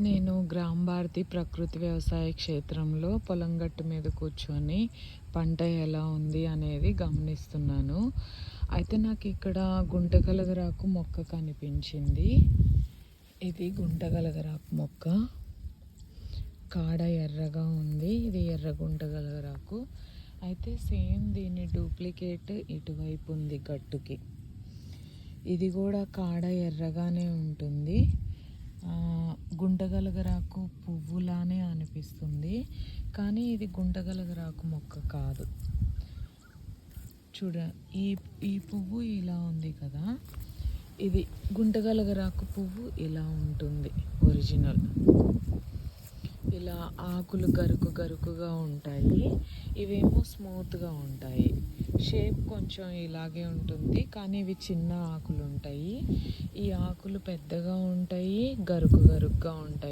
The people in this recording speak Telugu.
నేను గ్రామ భారతి ప్రకృతి వ్యవసాయ క్షేత్రంలో పొలం గట్టు మీద కూర్చొని పంట ఎలా ఉంది అనేది గమనిస్తున్నాను. అయితే నాకు ఇక్కడ గుంటగలగరాకు మొక్క కనిపించింది. ఇది గుంటగలగరాకు మొక్క. కాడ ఎర్రగా ఉంది. ఇది ఎర్ర గుంటగలగరాకు అయితే సేమ్ దీని డూప్లికేట్ ఇటువైపు ఉంది గట్టుకి. ఇది కూడా కాడ ఎర్రగానే ఉంటుంది. గుంటగలగరాకు పువ్వులానే అనిపిస్తుంది. కానీ ఇది గుంటగలగరాకు మొక్క కాదు. చూడ ఈ ఈ పువ్వు ఇలా ఉంది కదా. ఇది గుంటగలగరాకు పువ్వు ఇలా ఉంటుంది ఒరిజినల్. ఇలా ఆకులు గరుకు గరుకుగా ఉంటాయి. ఇవేమో స్మూత్గా ఉంటాయి. షేప్ కొంచెం ఇలాగే ఉంటుంది. కానీ ఇవి చిన్న ఆకులు ఉంటాయి ఈ ఆకులు పెద్దగా ఉంటాయి గరుకు గరుగ్గా ఉంటాయి.